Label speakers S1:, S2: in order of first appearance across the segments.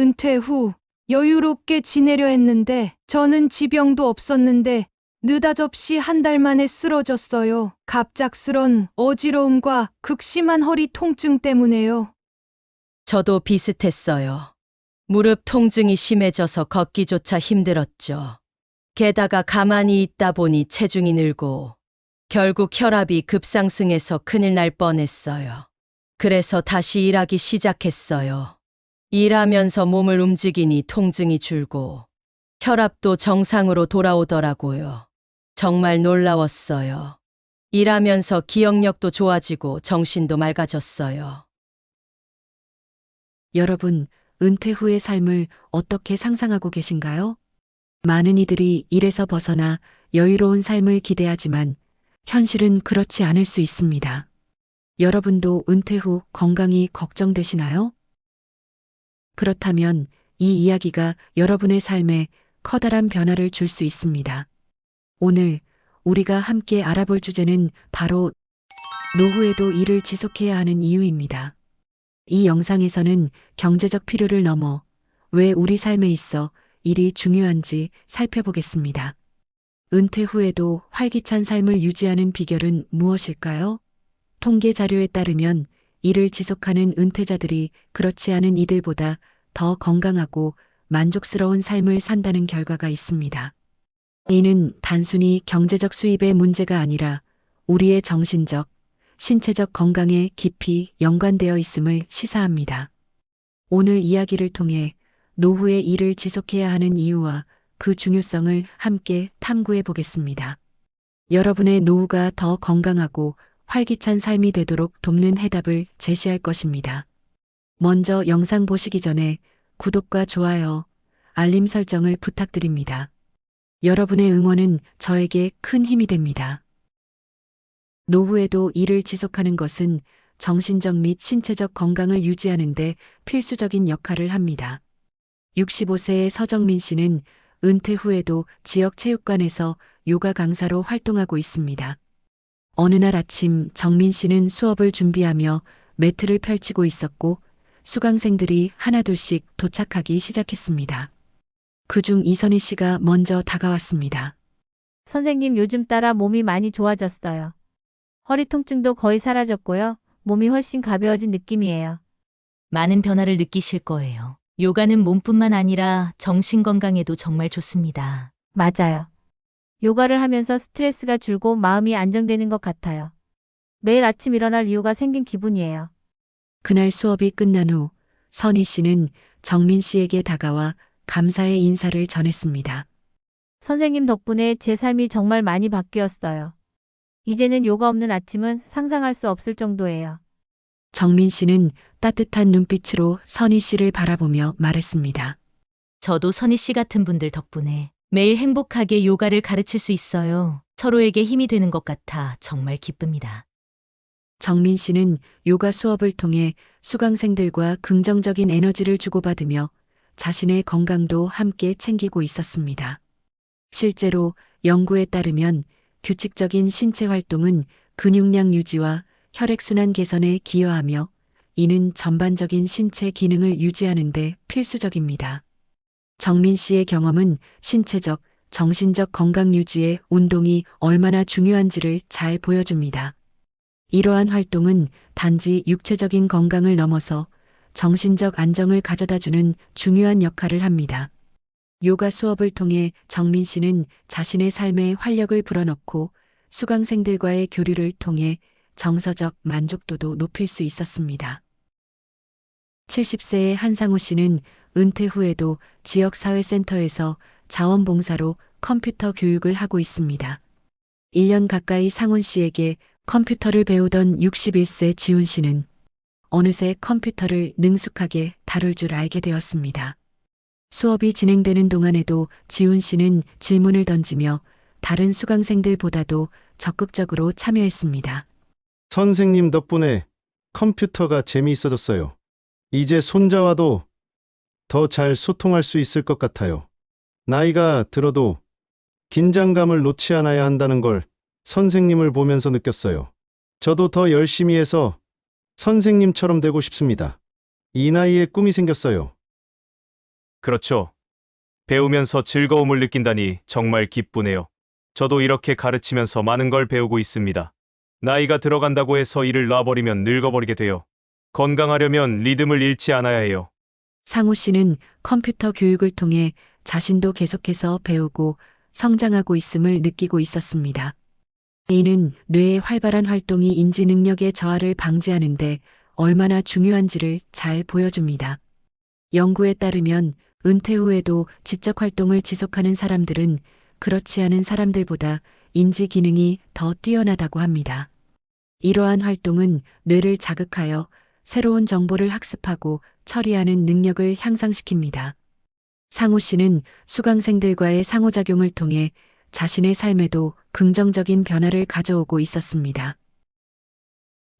S1: 은퇴 후 여유롭게 지내려 했는데 저는 지병도 없었는데 느닷없이 한 달 만에 쓰러졌어요. 갑작스런 어지러움과 극심한 허리 통증 때문에요.
S2: 저도 비슷했어요. 무릎 통증이 심해져서 걷기조차 힘들었죠. 게다가 가만히 있다 보니 체중이 늘고 결국 혈압이 급상승해서 큰일 날 뻔했어요. 그래서 다시 일하기 시작했어요. 일하면서 몸을 움직이니 통증이 줄고 혈압도 정상으로 돌아오더라고요. 정말 놀라웠어요. 일하면서 기억력도 좋아지고 정신도 맑아졌어요.
S3: 여러분, 은퇴 후의 삶을 어떻게 상상하고 계신가요? 많은 이들이 일에서 벗어나 여유로운 삶을 기대하지만 현실은 그렇지 않을 수 있습니다. 여러분도 은퇴 후 건강이 걱정되시나요? 그렇다면 이 이야기가 여러분의 삶에 커다란 변화를 줄 수 있습니다. 오늘 우리가 함께 알아볼 주제는 바로 노후에도 일을 지속해야 하는 이유입니다. 이 영상에서는 경제적 필요를 넘어 왜 우리 삶에 있어 일이 중요한지 살펴보겠습니다. 은퇴 후에도 활기찬 삶을 유지하는 비결은 무엇일까요? 통계 자료에 따르면 일을 지속하는 은퇴자들이 그렇지 않은 이들보다 더 건강하고 만족스러운 삶을 산다는 결과가 있습니다. 이는 단순히 경제적 수입의 문제가 아니라 우리의 정신적, 신체적 건강에 깊이 연관되어 있음을 시사합니다. 오늘 이야기를 통해 노후에 일을 지속해야 하는 이유와 그 중요성을 함께 탐구해 보겠습니다. 여러분의 노후가 더 건강하고 활기찬 삶이 되도록 돕는 해답을 제시할 것입니다. 먼저 영상 보시기 전에 구독과 좋아요, 알림 설정을 부탁드립니다. 여러분의 응원은 저에게 큰 힘이 됩니다. 노후에도 일을 지속하는 것은 정신적 및 신체적 건강을 유지하는 데 필수적인 역할을 합니다. 65세의 서정민 씨는 은퇴 후에도 지역 체육관에서 요가 강사로 활동하고 있습니다. 어느 날 아침 정민 씨는 수업을 준비하며 매트를 펼치고 있었고 수강생들이 하나둘씩 도착하기 시작했습니다. 그중 이선희 씨가 먼저 다가왔습니다.
S4: 선생님 요즘 따라 몸이 많이 좋아졌어요. 허리 통증도 거의 사라졌고요. 몸이 훨씬 가벼워진 느낌이에요.
S5: 많은 변화를 느끼실 거예요. 요가는 몸뿐만 아니라 정신 건강에도 정말 좋습니다.
S4: 맞아요. 요가를 하면서 스트레스가 줄고 마음이 안정되는 것 같아요. 매일 아침 일어날 이유가 생긴 기분이에요.
S3: 그날 수업이 끝난 후 선희 씨는 정민 씨에게 다가와 감사의 인사를 전했습니다.
S4: 선생님 덕분에 제 삶이 정말 많이 바뀌었어요. 이제는 요가 없는 아침은 상상할 수 없을 정도예요.
S3: 정민 씨는 따뜻한 눈빛으로 선희 씨를 바라보며 말했습니다.
S5: 저도 선희 씨 같은 분들 덕분에 매일 행복하게 요가를 가르칠 수 있어요. 서로에게 힘이 되는 것 같아 정말 기쁩니다.
S3: 정민 씨는 요가 수업을 통해 수강생들과 긍정적인 에너지를 주고받으며 자신의 건강도 함께 챙기고 있었습니다. 실제로 연구에 따르면 규칙적인 신체 활동은 근육량 유지와 혈액순환 개선에 기여하며 이는 전반적인 신체 기능을 유지하는 데 필수적입니다. 정민 씨의 경험은 신체적, 정신적 건강 유지에 운동이 얼마나 중요한지를 잘 보여줍니다. 이러한 활동은 단지 육체적인 건강을 넘어서 정신적 안정을 가져다 주는 중요한 역할을 합니다. 요가 수업을 통해 정민 씨는 자신의 삶에 활력을 불어넣고 수강생들과의 교류를 통해 정서적 만족도도 높일 수 있었습니다. 70세의 한상우 씨는 은퇴 후에도 지역사회센터에서 자원봉사로 컴퓨터 교육을 하고 있습니다. 1년 가까이 상훈 씨에게 컴퓨터를 배우던 61세 지훈 씨는 어느새 컴퓨터를 능숙하게 다룰 줄 알게 되었습니다. 수업이 진행되는 동안에도 지훈 씨는 질문을 던지며 다른 수강생들보다도 적극적으로 참여했습니다.
S6: 선생님 덕분에 컴퓨터가 재미있어졌어요. 이제 손자와도 더 잘 소통할 수 있을 것 같아요. 나이가 들어도 긴장감을 놓지 않아야 한다는 걸 선생님을 보면서 느꼈어요. 저도 더 열심히 해서 선생님처럼 되고 싶습니다. 이 나이에 꿈이 생겼어요.
S7: 그렇죠. 배우면서 즐거움을 느낀다니 정말 기쁘네요. 저도 이렇게 가르치면서 많은 걸 배우고 있습니다. 나이가 들어간다고 해서 일을 놔버리면 늙어버리게 돼요. 건강하려면 리듬을 잃지 않아야 해요.
S3: 상우 씨는 컴퓨터 교육을 통해 자신도 계속해서 배우고 성장하고 있음을 느끼고 있었습니다. 이는 뇌의 활발한 활동이 인지 능력의 저하를 방지하는데 얼마나 중요한지를 잘 보여줍니다. 연구에 따르면 은퇴 후에도 지적 활동을 지속하는 사람들은 그렇지 않은 사람들보다 인지 기능이 더 뛰어나다고 합니다. 이러한 활동은 뇌를 자극하여 새로운 정보를 학습하고 처리하는 능력을 향상시킵니다. 상우 씨는 수강생들과의 상호작용을 통해 자신의 삶에도 긍정적인 변화를 가져오고 있었습니다.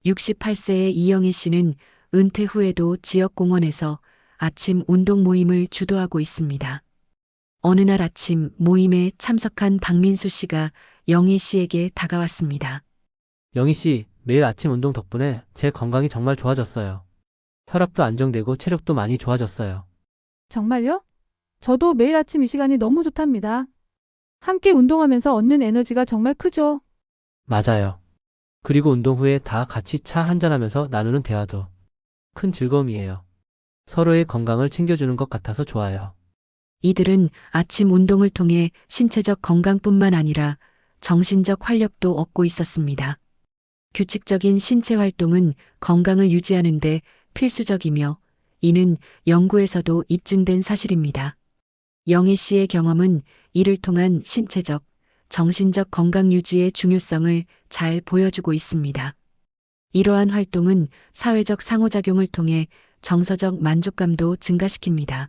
S3: 68세의 이영희 씨는 은퇴 후에도 지역 공원에서 아침 운동 모임을 주도하고 있습니다. 어느 날 아침 모임에 참석한 박민수 씨가 영희 씨에게 다가왔습니다.
S8: 영희 씨, 매일 아침 운동 덕분에 제 건강이 정말 좋아졌어요. 혈압도 안정되고 체력도 많이 좋아졌어요.
S9: 정말요? 저도 매일 아침 이 시간이 너무 좋답니다. 함께 운동하면서 얻는 에너지가 정말 크죠.
S8: 맞아요. 그리고 운동 후에 다 같이 차 한잔하면서 나누는 대화도 큰 즐거움이에요. 서로의 건강을 챙겨주는 것 같아서 좋아요.
S3: 이들은 아침 운동을 통해 신체적 건강뿐만 아니라 정신적 활력도 얻고 있었습니다. 규칙적인 신체 활동은 건강을 유지하는데 필수적이며 이는 연구에서도 입증된 사실입니다. 영애 씨의 경험은 이를 통한 신체적, 정신적 건강 유지의 중요성을 잘 보여주고 있습니다. 이러한 활동은 사회적 상호작용을 통해 정서적 만족감도 증가시킵니다.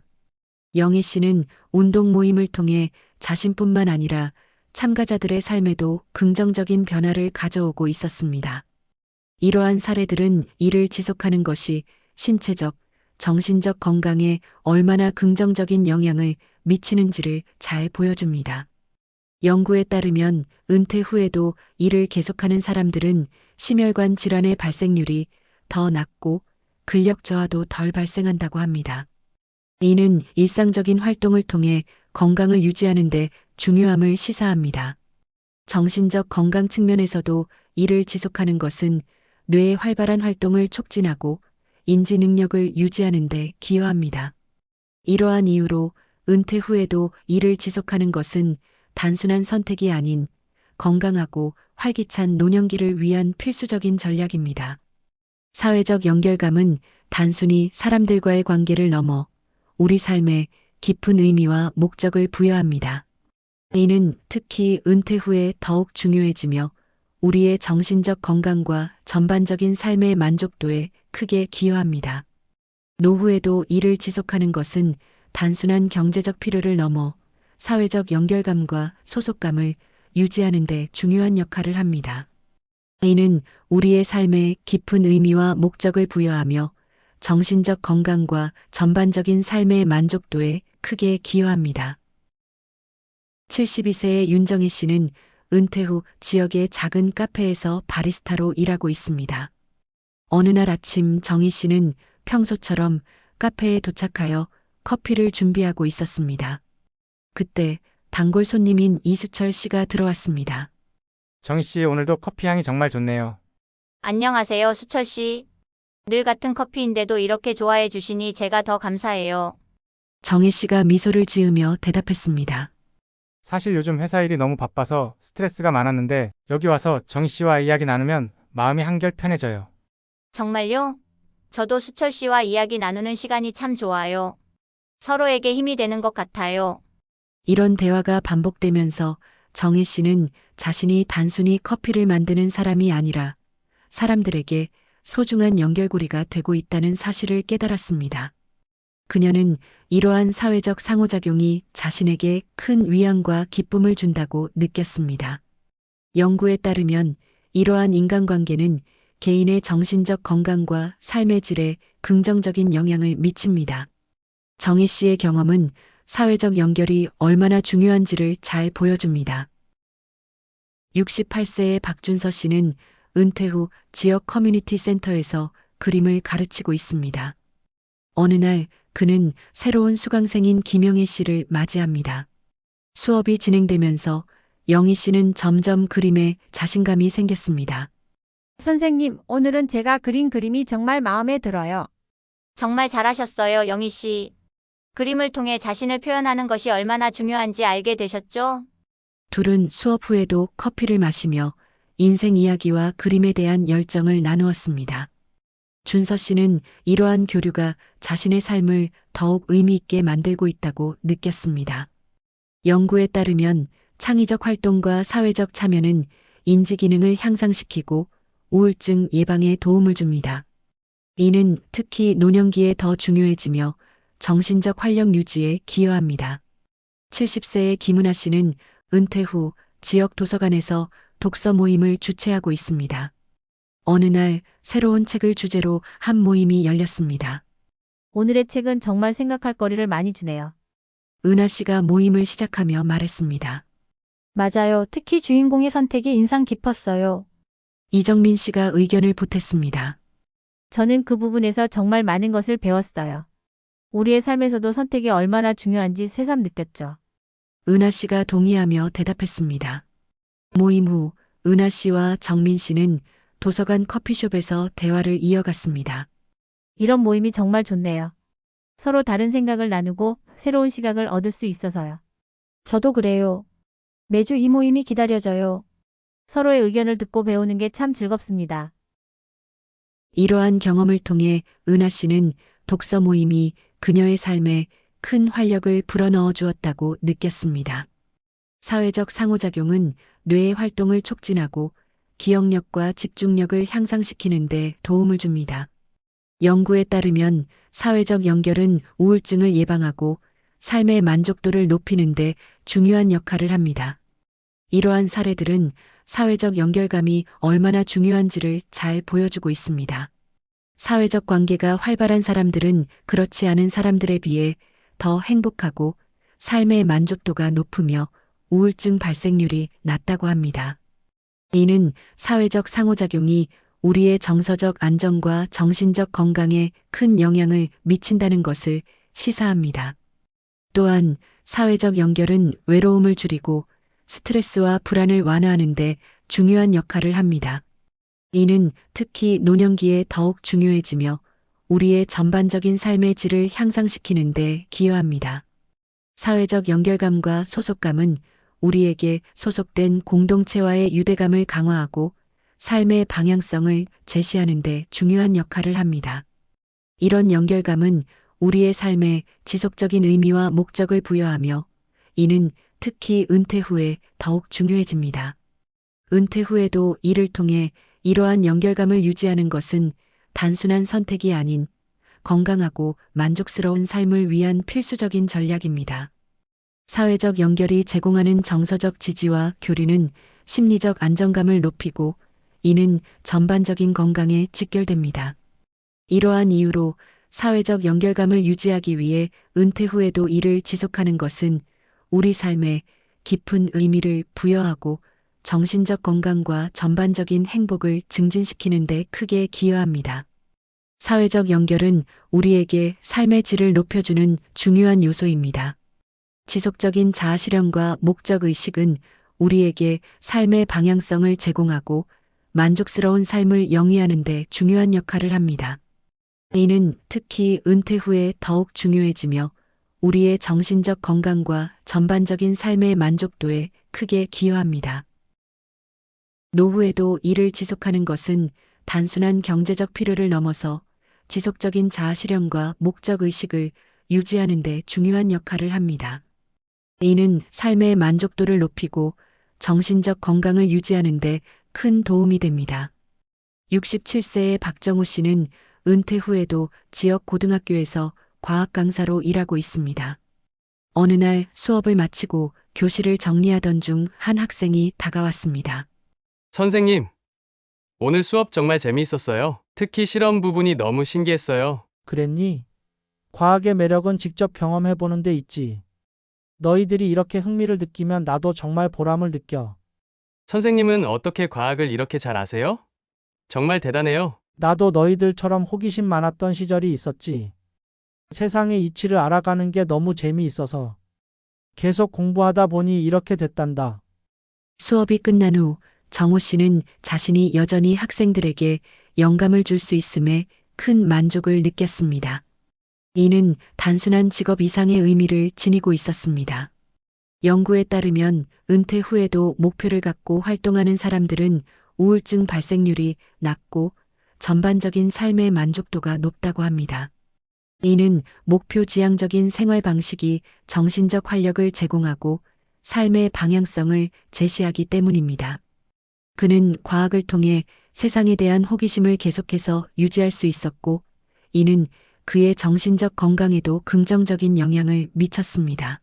S3: 영애 씨는 운동 모임을 통해 자신뿐만 아니라 참가자들의 삶에도 긍정적인 변화를 가져오고 있었습니다. 이러한 사례들은 이를 지속하는 것이 신체적, 정신적 건강에 얼마나 긍정적인 영향을 미치는지를 잘 보여줍니다. 연구에 따르면 은퇴 후에도 일을 계속하는 사람들은 심혈관 질환의 발생률이 더 낮고 근력 저하도 덜 발생한다고 합니다. 이는 일상적인 활동을 통해 건강을 유지하는 데 중요함을 시사합니다. 정신적 건강 측면에서도 이를 지속하는 것은 뇌의 활발한 활동을 촉진하고 인지 능력을 유지하는 데 기여합니다. 이러한 이유로 은퇴 후에도 일을 지속하는 것은 단순한 선택이 아닌 건강하고 활기찬 노년기를 위한 필수적인 전략입니다. 사회적 연결감은 단순히 사람들과의 관계를 넘어 우리 삶에 깊은 의미와 목적을 부여합니다. 이는 특히 은퇴 후에 더욱 중요해지며 우리의 정신적 건강과 전반적인 삶의 만족도에 크게 기여합니다. 노후에도 일을 지속하는 것은 단순한 경제적 필요를 넘어 사회적 연결감과 소속감을 유지하는 데 중요한 역할을 합니다. 이는 우리의 삶에 깊은 의미와 목적을 부여하며 정신적 건강과 전반적인 삶의 만족도에 크게 기여합니다. 72세의 윤정희 씨는 은퇴 후 지역의 작은 카페에서 바리스타로 일하고 있습니다. 어느 날 아침 정희 씨는 평소처럼 카페에 도착하여 커피를 준비하고 있었습니다. 그때 단골 손님인 이수철 씨가 들어왔습니다.
S10: 정희 씨, 오늘도 커피 향이 정말 좋네요.
S11: 안녕하세요, 수철 씨. 늘 같은 커피인데도 이렇게 좋아해 주시니 제가 더 감사해요.
S3: 정혜 씨가 미소를 지으며 대답했습니다.
S10: 사실 요즘 회사 일이 너무 바빠서 스트레스가 많았는데 여기 와서 정희 씨와 이야기 나누면 마음이 한결 편해져요.
S11: 정말요? 저도 수철 씨와 이야기 나누는 시간이 참 좋아요. 서로에게 힘이 되는 것 같아요.
S3: 이런 대화가 반복되면서 정혜 씨는 자신이 단순히 커피를 만드는 사람이 아니라 사람들에게 소중한 연결고리가 되고 있다는 사실을 깨달았습니다. 그녀는 이러한 사회적 상호작용이 자신에게 큰 위안과 기쁨을 준다고 느꼈습니다. 연구에 따르면 이러한 인간관계는 개인의 정신적 건강과 삶의 질에 긍정적인 영향을 미칩니다. 정혜 씨의 경험은 사회적 연결이 얼마나 중요한지를 잘 보여줍니다. 68세의 박준서 씨는 은퇴 후 지역 커뮤니티 센터에서 그림을 가르치고 있습니다. 어느 날 그는 새로운 수강생인 김영애 씨를 맞이합니다. 수업이 진행되면서 영희 씨는 점점 그림에 자신감이 생겼습니다.
S12: 선생님, 오늘은 제가 그린 그림이 정말 마음에 들어요.
S11: 정말 잘하셨어요, 영희 씨. 그림을 통해 자신을 표현하는 것이 얼마나 중요한지 알게 되셨죠?
S3: 둘은 수업 후에도 커피를 마시며 인생 이야기와 그림에 대한 열정을 나누었습니다. 준서 씨는 이러한 교류가 자신의 삶을 더욱 의미 있게 만들고 있다고 느꼈습니다. 연구에 따르면 창의적 활동과 사회적 참여는 인지 기능을 향상시키고 우울증 예방에 도움을 줍니다. 이는 특히 노년기에 더 중요해지며 정신적 활력 유지에 기여합니다. 70세의 김은아 씨는 은퇴 후 지역 도서관에서 독서 모임을 주최하고 있습니다. 어느 날 새로운 책을 주제로 한 모임이 열렸습니다.
S4: 오늘의 책은 정말 생각할 거리를 많이 주네요.
S3: 은하 씨가 모임을 시작하며 말했습니다.
S13: 맞아요. 특히 주인공의 선택이 인상 깊었어요.
S3: 이정민 씨가 의견을 보탰습니다.
S4: 저는 그 부분에서 정말 많은 것을 배웠어요. 우리의 삶에서도 선택이 얼마나 중요한지 새삼 느꼈죠.
S3: 은하 씨가 동의하며 대답했습니다. 모임 후 은하 씨와 정민 씨는 도서관 커피숍에서 대화를 이어갔습니다.
S4: 이런 모임이 정말 좋네요. 서로 다른 생각을 나누고 새로운 시각을 얻을 수 있어서요.
S13: 저도 그래요. 매주 이 모임이 기다려져요.
S4: 서로의 의견을 듣고 배우는 게 참 즐겁습니다.
S3: 이러한 경험을 통해 은하 씨는 독서 모임이 그녀의 삶에 큰 활력을 불어넣어 주었다고 느꼈습니다. 사회적 상호작용은 뇌의 활동을 촉진하고 기억력과 집중력을 향상시키는 데 도움을 줍니다. 연구에 따르면 사회적 연결은 우울증을 예방하고 삶의 만족도를 높이는 데 중요한 역할을 합니다. 이러한 사례들은 사회적 연결감이 얼마나 중요한지를 잘 보여주고 있습니다. 사회적 관계가 활발한 사람들은 그렇지 않은 사람들에 비해 더 행복하고 삶의 만족도가 높으며 우울증 발생률이 낮다고 합니다. 이는 사회적 상호작용이 우리의 정서적 안정과 정신적 건강에 큰 영향을 미친다는 것을 시사합니다. 또한 사회적 연결은 외로움을 줄이고 스트레스와 불안을 완화하는 데 중요한 역할을 합니다. 이는 특히 노년기에 더욱 중요해지며 우리의 전반적인 삶의 질을 향상시키는 데 기여합니다. 사회적 연결감과 소속감은 우리에게 소속된 공동체와의 유대감을 강화하고 삶의 방향성을 제시하는 데 중요한 역할을 합니다. 이런 연결감은 우리의 삶에 지속적인 의미와 목적을 부여하며 이는 특히 은퇴 후에 더욱 중요해집니다. 은퇴 후에도 이를 통해 이러한 연결감을 유지하는 것은 단순한 선택이 아닌 건강하고 만족스러운 삶을 위한 필수적인 전략입니다. 사회적 연결이 제공하는 정서적 지지와 교류는 심리적 안정감을 높이고 이는 전반적인 건강에 직결됩니다. 이러한 이유로 사회적 연결감을 유지하기 위해 은퇴 후에도 이를 지속하는 것은 우리 삶에 깊은 의미를 부여하고 정신적 건강과 전반적인 행복을 증진시키는 데 크게 기여합니다. 사회적 연결은 우리에게 삶의 질을 높여주는 중요한 요소입니다. 지속적인 자아 실현과 목적 의식은 우리에게 삶의 방향성을 제공하고 만족스러운 삶을 영위하는 데 중요한 역할을 합니다. 이는 특히 은퇴 후에 더욱 중요해지며 우리의 정신적 건강과 전반적인 삶의 만족도에 크게 기여합니다. 노후에도 일을 지속하는 것은 단순한 경제적 필요를 넘어서 지속적인 자아 실현과 목적 의식을 유지하는 데 중요한 역할을 합니다. 이는 삶의 만족도를 높이고 정신적 건강을 유지하는 데 큰 도움이 됩니다. 67세의 박정우 씨는 은퇴 후에도 지역 고등학교에서 과학 강사로 일하고 있습니다. 어느 날 수업을 마치고 교실을 정리하던 중 한 학생이 다가왔습니다.
S14: 선생님, 오늘 수업 정말 재미있었어요. 특히 실험 부분이 너무 신기했어요.
S15: 그랬니? 과학의 매력은 직접 경험해보는 데 있지. 너희들이 이렇게 흥미를 느끼면 나도 정말 보람을 느껴.
S14: 선생님은 어떻게 과학을 이렇게 잘 아세요? 정말 대단해요.
S15: 나도 너희들처럼 호기심 많았던 시절이 있었지. 세상의 이치를 알아가는 게 너무 재미있어서 계속 공부하다 보니 이렇게 됐단다.
S3: 수업이 끝난 후 정호 씨는 자신이 여전히 학생들에게 영감을 줄 수 있음에 큰 만족을 느꼈습니다. 이는 단순한 직업 이상의 의미를 지니고 있었습니다. 연구에 따르면 은퇴 후에도 목표를 갖고 활동하는 사람들은 우울증 발생률이 낮고 전반적인 삶의 만족도가 높다고 합니다. 이는 목표 지향적인 생활 방식이 정신적 활력을 제공하고 삶의 방향성을 제시하기 때문입니다. 그는 과학을 통해 세상에 대한 호기심을 계속해서 유지할 수 있었고, 이는 그의 정신적 건강에도 긍정적인 영향을 미쳤습니다.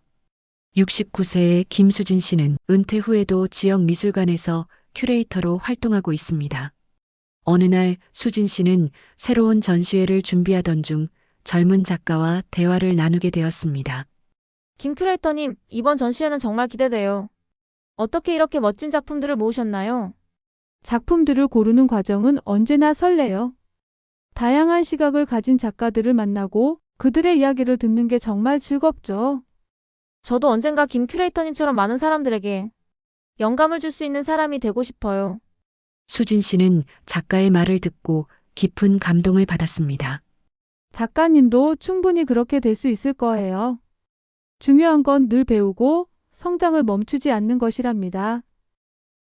S3: 69세의 김수진 씨는 은퇴 후에도 지역 미술관에서 큐레이터로 활동하고 있습니다. 어느 날 수진 씨는 새로운 전시회를 준비하던 중 젊은 작가와 대화를 나누게 되었습니다.
S16: 김 큐레이터님, 이번 전시회는 정말 기대돼요. 어떻게 이렇게 멋진 작품들을 모으셨나요?
S9: 작품들을 고르는 과정은 언제나 설레요. 다양한 시각을 가진 작가들을 만나고 그들의 이야기를 듣는 게 정말 즐겁죠.
S16: 저도 언젠가 김 큐레이터님처럼 많은 사람들에게 영감을 줄 수 있는 사람이 되고 싶어요.
S3: 수진 씨는 작가의 말을 듣고 깊은 감동을 받았습니다.
S9: 작가님도 충분히 그렇게 될 수 있을 거예요. 중요한 건 늘 배우고 성장을 멈추지 않는 것이랍니다.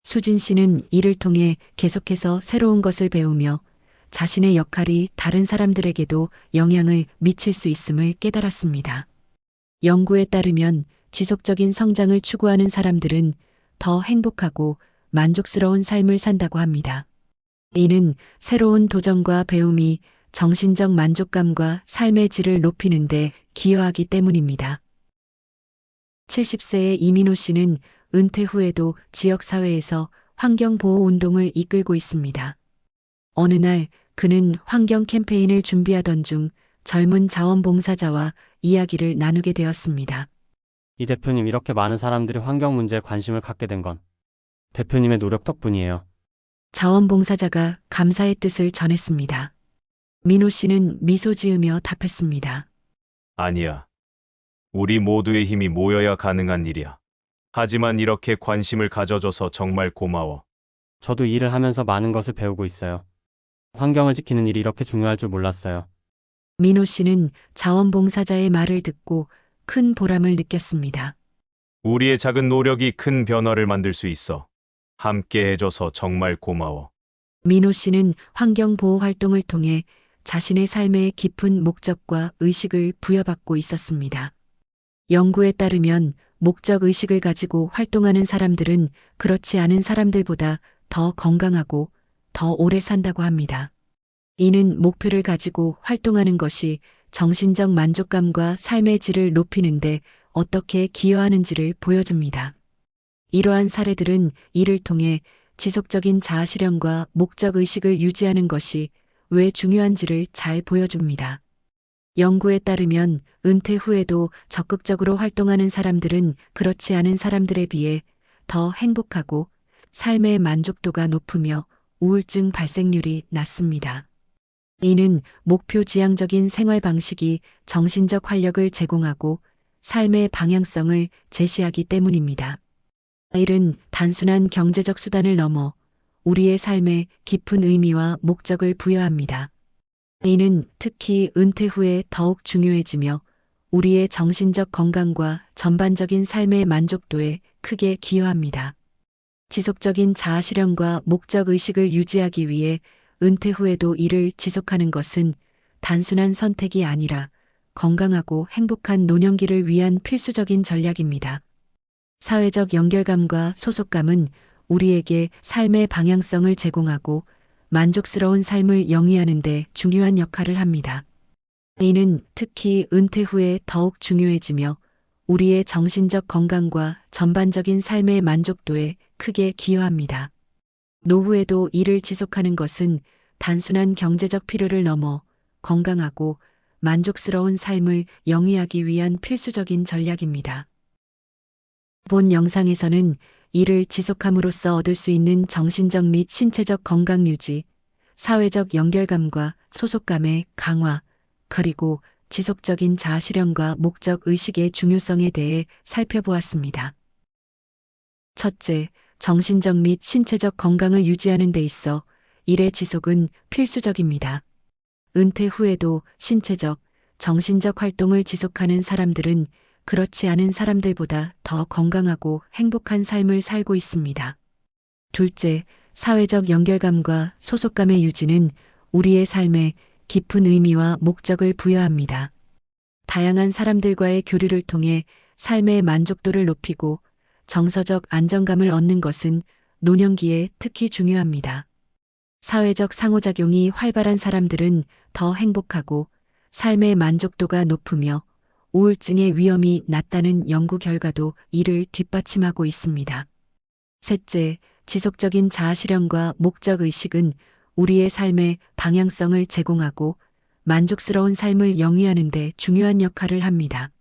S3: 수진 씨는 이를 통해 계속해서 새로운 것을 배우며 자신의 역할이 다른 사람들에게도 영향을 미칠 수 있음을 깨달았습니다. 연구에 따르면 지속적인 성장을 추구하는 사람들은 더 행복하고 만족스러운 삶을 산다고 합니다. 이는 새로운 도전과 배움이 정신적 만족감과 삶의 질을 높이는데 기여하기 때문입니다. 70세의 이민호 씨는 은퇴 후에도 지역사회에서 환경보호 운동을 이끌고 있습니다. 어느 날 그는 환경 캠페인을 준비하던 중 젊은 자원봉사자와 이야기를 나누게 되었습니다.
S17: 이 대표님 이렇게 많은 사람들이 환경 문제에 관심을 갖게 된 건 대표님의 노력 덕분이에요.
S3: 자원봉사자가 감사의 뜻을 전했습니다. 민호 씨는 미소 지으며 답했습니다.
S7: 아니야. 우리 모두의 힘이 모여야 가능한 일이야. 하지만 이렇게 관심을 가져줘서 정말 고마워.
S17: 저도 이 일을 하면서 많은 것을 배우고 있어요. 환경을 지키는 일이 이렇게 중요할 줄 몰랐어요.
S3: 민호 씨는 자원봉사자의 말을 듣고 큰 보람을 느꼈습니다.
S7: 우리의 작은 노력이 큰 변화를 만들 수 있어. 함께 해줘서 정말 고마워.
S3: 민호 씨는 환경보호 활동을 통해 자신의 삶의 깊은 목적과 의식을 부여받고 있었습니다. 연구에 따르면 목적 의식을 가지고 활동하는 사람들은 그렇지 않은 사람들보다 더 건강하고 더 오래 산다고 합니다. 이는 목표를 가지고 활동하는 것이 정신적 만족감과 삶의 질을 높이는데 어떻게 기여하는지를 보여줍니다. 이러한 사례들은 이를 통해 지속적인 자아실현과 목적 의식을 유지하는 것이 왜 중요한지를 잘 보여줍니다. 연구에 따르면 은퇴 후에도 적극적으로 활동하는 사람들은 그렇지 않은 사람들에 비해 더 행복하고 삶의 만족도가 높으며 우울증 발생률이 낮습니다. 이는 목표 지향적인 생활 방식이 정신적 활력을 제공하고 삶의 방향성을 제시하기 때문입니다. 일은 단순한 경제적 수단을 넘어 우리의 삶에 깊은 의미와 목적을 부여합니다. 이는 특히 은퇴 후에 더욱 중요해지며 우리의 정신적 건강과 전반적인 삶의 만족도에 크게 기여합니다. 지속적인 자아 실현과 목적 의식을 유지하기 위해 은퇴 후에도 일을 지속하는 것은 단순한 선택이 아니라 건강하고 행복한 노년기를 위한 필수적인 전략입니다. 사회적 연결감과 소속감은 우리에게 삶의 방향성을 제공하고 만족스러운 삶을 영위하는 데 중요한 역할을 합니다. 이는 특히 은퇴 후에 더욱 중요해지며 우리의 정신적 건강과 전반적인 삶의 만족도에 크게 기여합니다. 노후에도 일을 지속하는 것은 단순한 경제적 필요를 넘어 건강하고 만족스러운 삶을 영위하기 위한 필수적인 전략입니다. 본 영상에서는 이를 지속함으로써 얻을 수 있는 정신적 및 신체적 건강 유지, 사회적 연결감과 소속감의 강화, 그리고 지속적인 자아 실현과 목적 의식의 중요성에 대해 살펴보았습니다. 첫째, 정신적 및 신체적 건강을 유지하는 데 있어 일의 지속은 필수적입니다. 은퇴 후에도 신체적, 정신적 활동을 지속하는 사람들은 그렇지 않은 사람들보다 더 건강하고 행복한 삶을 살고 있습니다. 둘째, 사회적 연결감과 소속감의 유지는 우리의 삶에 깊은 의미와 목적을 부여합니다. 다양한 사람들과의 교류를 통해 삶의 만족도를 높이고 정서적 안정감을 얻는 것은 노년기에 특히 중요합니다. 사회적 상호작용이 활발한 사람들은 더 행복하고 삶의 만족도가 높으며 우울증의 위험이 낮다는 연구 결과도 이를 뒷받침하고 있습니다. 셋째, 지속적인 자아 실현과 목적 의식은 우리의 삶의 방향성을 제공하고 만족스러운 삶을 영위하는 데 중요한 역할을 합니다.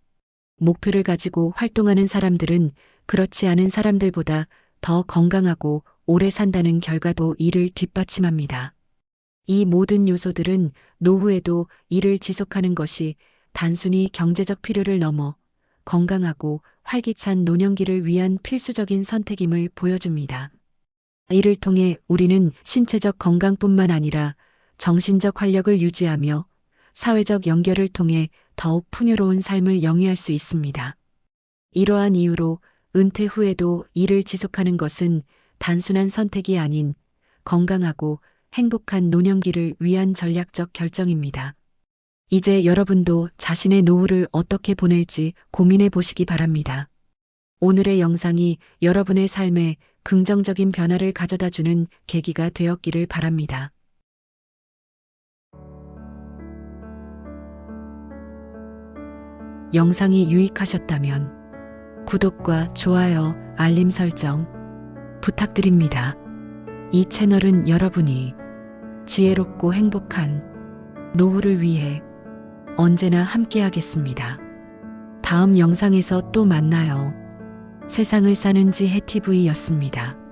S3: 목표를 가지고 활동하는 사람들은 그렇지 않은 사람들보다 더 건강하고 오래 산다는 결과도 이를 뒷받침합니다. 이 모든 요소들은 노후에도 이를 지속하는 것이 단순히 경제적 필요를 넘어 건강하고 활기찬 노년기를 위한 필수적인 선택임을 보여줍니다. 이를 통해 우리는 신체적 건강뿐만 아니라 정신적 활력을 유지하며 사회적 연결을 통해 더욱 풍요로운 삶을 영위할 수 있습니다. 이러한 이유로 은퇴 후에도 일을 지속하는 것은 단순한 선택이 아닌 건강하고 행복한 노년기를 위한 전략적 결정입니다. 이제 여러분도 자신의 노후를 어떻게 보낼지 고민해 보시기 바랍니다. 오늘의 영상이 여러분의 삶에 긍정적인 변화를 가져다 주는 계기가 되었기를 바랍니다. 영상이 유익하셨다면 구독과 좋아요, 알림 설정 부탁드립니다. 이 채널은 여러분이 지혜롭고 행복한 노후를 위해 언제나 함께하겠습니다. 다음 영상에서 또 만나요. 세상을 사는 지 해티브이였습니다.